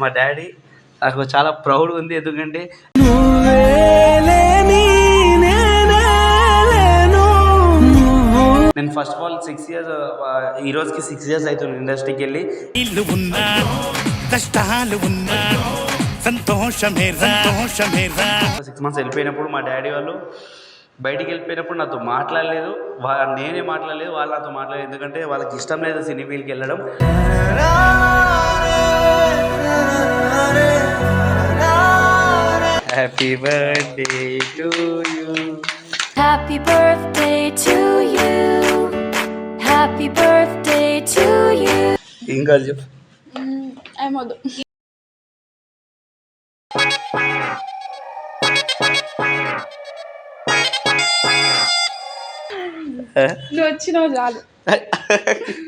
మా డాడీ నాకు చాలా ప్రౌడ్గా ఉంది ఎందుకంటే నేను first of all six years ఈ రోజుకి సిక్స్ ఇయర్స్ అవుతుంది ఇండస్ట్రీకి వెళ్ళి. ఇల్లు ఉన్నా కష్టాలు ఉన్నా సంతోషమే సంతోషమే సిక్స్ మంత్స్ వెళ్ళిపోయినప్పుడు మా డాడీ వాళ్ళు బయటికి వెళ్ళిపోయినప్పుడు నాతో మాట్లాడలేదు. వా నేనే మాట్లాడలేదు వాళ్ళు నాతో మాట్లాడలేదు. ఎందుకంటే వాళ్ళకి ఇష్టం లేదు సినీ ఫీల్డ్కి వెళ్ళడం. Happy birthday to you Happy birthday to you. Happy birthday to you. ఇంకా చెప్పు ఏమొద్దు నువ్వు వచ్చినావు చాలు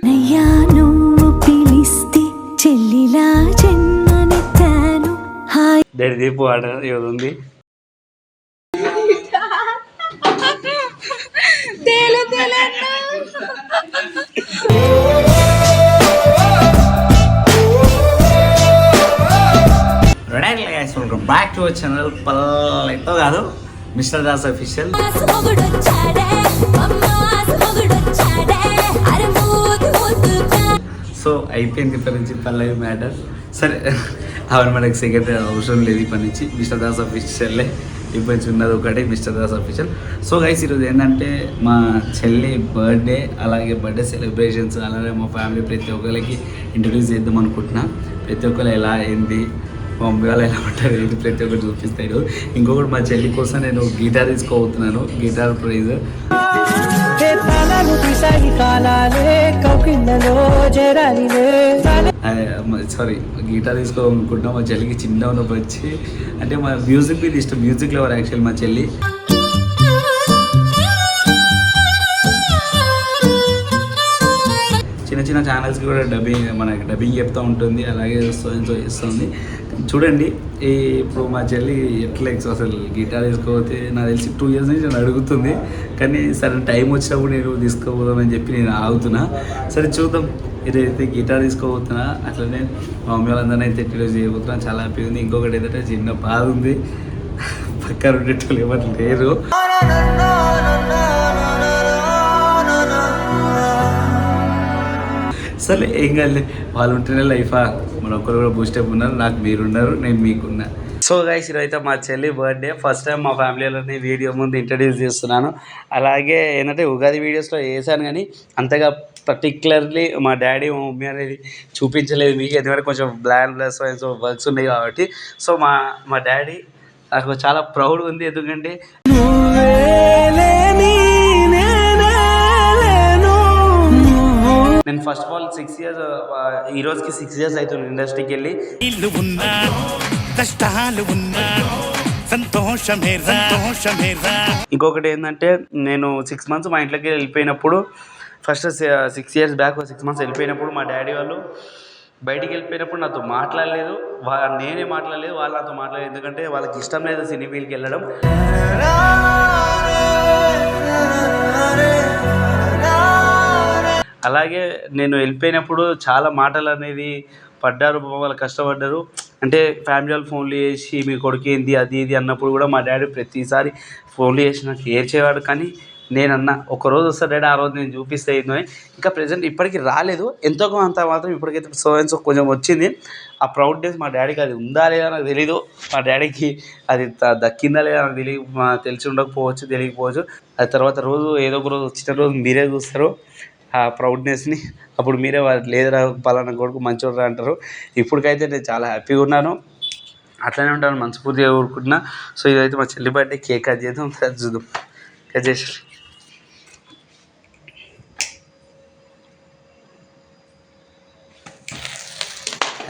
అయ్యా నువ్వు పిలిస్తే చెల్లిలా జన్మనెత్తాను హాయ్ డాడీ దీపు ఆడ ఏది ఉంది. బ్యాక్ టు అవర్ ఛానల్ పల్లెతో కాదు మిస్టర్ దాస్ అఫీషియల్ సో అయిపోయింది ఇప్పటి నుంచి పల్లవి మ్యాటర్ సరే. ఆవిడ మనకి సెక్రటరీ అవసరం లేదు ఇప్పటి నుంచి. మిస్టర్ దాస్ అఫీషియల్లే ఇబ్బంది ఉన్నది ఒకటి mister Das official so guys ఈరోజు ఏంటంటే మా చెల్లి బర్త్డే అలాగే బర్త్డే సెలబ్రేషన్స్ అలాగే మా ఫ్యామిలీ ప్రతి ఒక్కరికి ఇంట్రడ్యూస్ చేద్దాం అనుకుంటున్నా. ప్రతి ఒక్కరు ఎలా అయింది మా మమ్మీ వాళ్ళు ఎలా ఉంటారు ఏంటి ప్రతి ఒక్కటి చూపిస్తాడు. ఇంకొకటి మా చెల్లి కోసం నేను గిటార్ తీసుకోబోతున్నాను. గిటార్ ప్రైజ్ సారీ గిటార్ తీసుకోవాలనుకుంటున్నాం. మా చెల్లికి చిన్న ఉన్నప్పుడు వచ్చి అంటే మా మ్యూజిక్ మీద ఇష్టం మ్యూజిక్ లవర్ యాక్చువల్ మా చెల్లి. చిన్న చిన్న ఛానల్స్కి కూడా డబ్బింగ్ మనకి డబ్బింగ్ చెప్తూ ఉంటుంది అలాగే ఇస్తుంది చూడండి ఈ ఇప్పుడు మా చెల్లి ఎట్లా ఎక్స్ అసలు గిటార్ తీసుకోకపోతే నాకు తెలిసి టూ ఇయర్స్ నుంచి నేను అడుగుతుంది. కానీ సరే టైం వచ్చినప్పుడు నేను తీసుకోపోదామని చెప్పి నేను ఆగుతున్నా. సరే చూద్దాం. ఇదైతే గిటార్ తీసుకోబోతున్నా అట్లనే మా మమ్మీ వాళ్ళందరినీ అయితే ఇంట్రడ్యూస్ చేయబోతున్నా. చాలా హ్యాపీ ఉంది. ఇంకొకటి ఏంటంటే చిన్న బాధ ఉంది. పక్కన ఉండేటోళ్ళు ఎవరు లేరు. సరే ఏం కాదు వాళ్ళు ఉంటేనే లైఫా మన ఒక్కరు కూడా బూస్టప్ ఉన్నారు. నాకు మీరున్నారు నేను మీకున్నా. సో గైస్ ఇదైతే మా చెల్లి బర్త్డే ఫస్ట్ టైం మా ఫ్యామిలీలోని వీడియో ముందు ఇంట్రడ్యూస్ చేస్తున్నాను. అలాగే ఏంటంటే ఉగాది వీడియోస్లో వేసాను కానీ అంతగా పర్టికులర్లీ మా డాడీ మా మమ్మీ అనేది చూపించలేదు మీకు. ఎందుకంటే కొంచెం బ్లాన్ ప్లస్ సో వర్క్స్ ఉన్నాయి కాబట్టి. సో మా మా డాడీ నాకు చాలా ప్రౌడ్ ఉంది. ఎందుకంటే నేను first of all six years ఈ రోజుకి సిక్స్ ఇయర్స్ అవుతుంది ఇండస్ట్రీకి వెళ్ళి. ఇల్లు ఉన్నా కష్టాలు ఉన్నా ఇంకొకటి ఏంటంటే నేను సిక్స్ మంత్స్ మా ఇంట్లోకి వెళ్ళిపోయినప్పుడు first six years back six months వెళ్ళిపోయినప్పుడు మా డాడీ వాళ్ళు బయటికి వెళ్ళిపోయినప్పుడు నాతో మాట్లాడలేదు. వా నేనే మాట్లాడలేదు వాళ్ళు నాతో మాట్లాడలేదు. ఎందుకంటే వాళ్ళకి ఇష్టం లేదు సినీ ఫీల్డ్కి వెళ్ళడం. అలాగే నేను వెళ్ళిపోయినప్పుడు చాలా మాటలు అనేది పడ్డారు వాళ్ళు కష్టపడ్డారు. అంటే ఫ్యామిలీ వాళ్ళు ఫోన్లు చేసి మీ కొడుకు ఏంది అది ఇది అన్నప్పుడు కూడా మా డాడీ ప్రతిసారి ఫోన్లు చేసి నాకు ఏడ్చేవాడు. కానీ నేనన్నా ఒక రోజు వస్తా డాడీ ఆ రోజు నేను చూపిస్తే ఏందో ఇంకా ప్రజెంట్ ఇప్పటికి రాలేదు. ఎంతో అంత మాత్రం ఇప్పటికైతే సో అండ్ సో కొంచెం వచ్చింది. ఆ ప్రౌడ్ డేస్ మా డాడీకి అది ఉందా లేదా నాకు తెలీదు. మా డాడీకి అది దక్కిందా లేదా నాకు తెలియ తెలిసి ఉండకపోవచ్చు తెలియకపోవచ్చు. అది తర్వాత రోజు ఏదో ఒక రోజు వచ్చిన రోజు మీరే చూస్తారు. ఆ ప్రౌడ్నెస్ని అప్పుడు మీరే లేదురా పలానా కొడుకు మంచోడురా అంటారు. ఇప్పటికైతే నేను చాలా హ్యాపీగా ఉన్నాను. అట్లనే ఉంటాను మనస్ఫూర్తిగా కోరుకుంటున్నా. సో ఇదైతే మా చెల్లి బర్త్డే కేక్ కట్ చేద్దాం. అది చూద్దాం. కట్ చేసి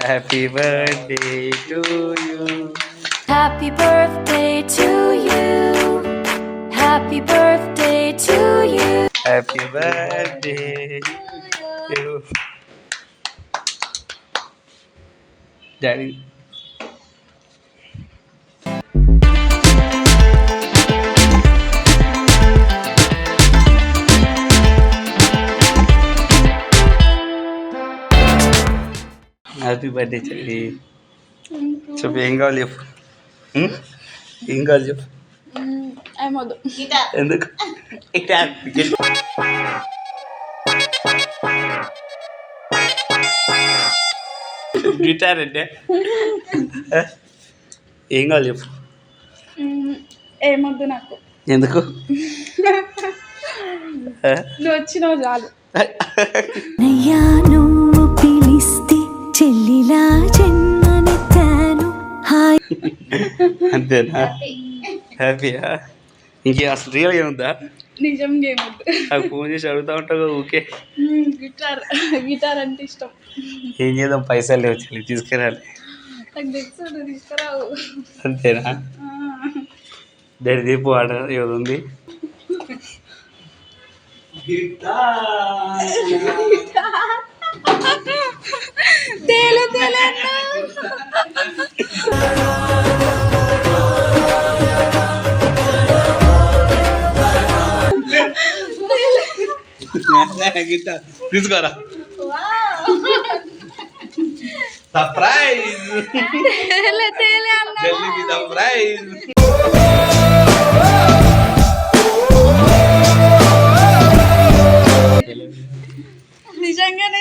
happy birthday to you Happy birthday to you. Happy birthday to you. Happy birthday daddy happy birthday చెల్లి చెప్పు ఏం కావాలి చెప్పు ఉం? ఏం కావాలి చెప్పు ఏమొద్దు ఎందుకు గిటార్ అంటే? ఏం కావాలి చెప్పు. ఏమొద్దు నాకు. ఎందుకు? నువ్వు వచ్చినావు చాలు. నువ్వు పిలిస్తే చెల్లిలా జన్మనెత్తాను హాయ్. అంతేనా? హ్యాపీయా ఇంకే అసలు రియల్ ఏముందా? నిజంగా ఏమొద్దు నాకు ఫోన్ చేసి అడుగుతా ఉంటావు మ్మ్. గిటార్ గిటార్ అంటే ఇష్టం. ఏం చేద్దాం పైసలు లేవు చెల్లి తీసుకురాలి. నాకు తెలుసు నువ్వు తీసుకురావు. అంతేనా. దాని దీపు ఆడ ఏది ఉంది? తేలు తేలు తీసుకోరా. సర్ప్రైజ్ సర్ప్రైజ్ నిజంగానే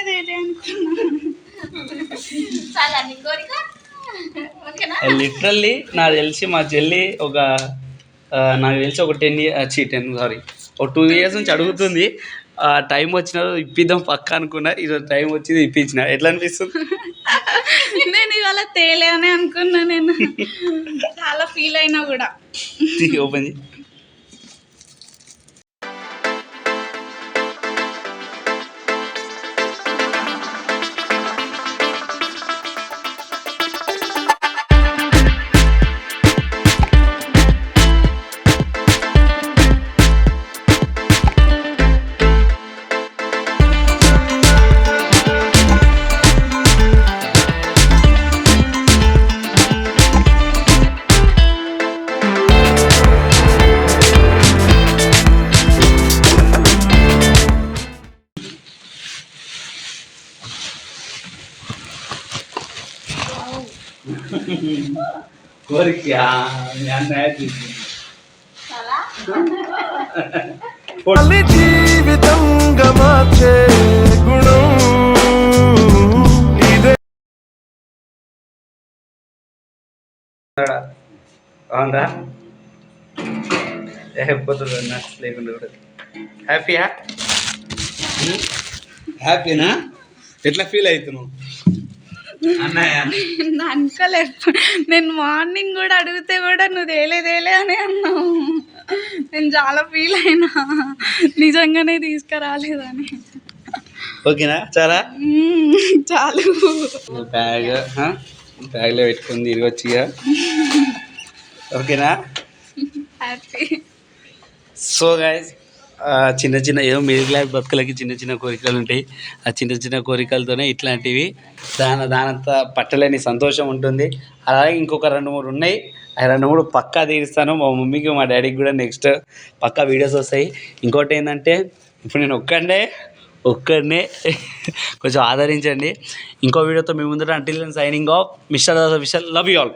లిటరల్లీ నాకు తెలిసి మా చెల్లి ఒక ఆ, నాకు తెలిసి ఒక టెన్ ఇయర్ చీ టెన్ సారీ ఒక టూ ఇయర్స్ నుంచి అడుగుతుంది. ఆ టైం వచ్చిన ఇప్పిద్దాం పక్క అనుకున్నా. ఈరోజు టైం వచ్చింది ఇప్పించిన. ఎట్లా అనిపిస్తుంది? నేను ఇవాళ తేలే అని అనుకున్నా నేను. చాలా ఫీల్ అయినా కూడా. ఓపెన్ చేయి కోరిక మీ అన్నయ్య తీసుకుంది. మళ్ళీ జీవితంగా మార్చే గుణం. అవునరా లేకపోతే నట్స్ లేకుండా కూడా. హ్యాపీయా? హ్యాపీనా? ఎట్లా ఫీల్ అవుతున్నావు? అనుకోలేదు. నేను మార్నింగ్ కూడా అడిగితే కూడా నువ్వు తేలే తేలే అని అన్నావు. నేను చాలా ఫీల్ అయినా. నిజంగానే తీసుకురాలేదని. ఓకేనా? చాలా? చాలు. బ్యాగ్ బ్యాగ్లో పెట్టుకుంది తిరిగి ఇక ఓకేనా? హ్యాపీ సో గాయస్ చిన్న చిన్న ఏదో మిడిల్ క్లాస్ బతుకులకి చిన్న చిన్న కోరికలు ఉంటాయి. ఆ చిన్న చిన్న కోరికలతోనే ఇట్లాంటివి దాని దానంత పట్టలేని సంతోషం ఉంటుంది. అలాగే ఇంకొక రెండు మూడు ఉన్నాయి. ఆ రెండు మూడు పక్కా తీరుస్తాను. మా మమ్మీకి మా డాడీకి కూడా నెక్స్ట్ పక్కా వీడియోస్ వస్తాయి. ఇంకోటి ఏంటంటే ఇప్పుడు నేను ఒక్కడే ఒక్కడనే కొంచెం ఆదరించండి. ఇంకో వీడియోతో మీ ముందర until signing off mister Vishal love you all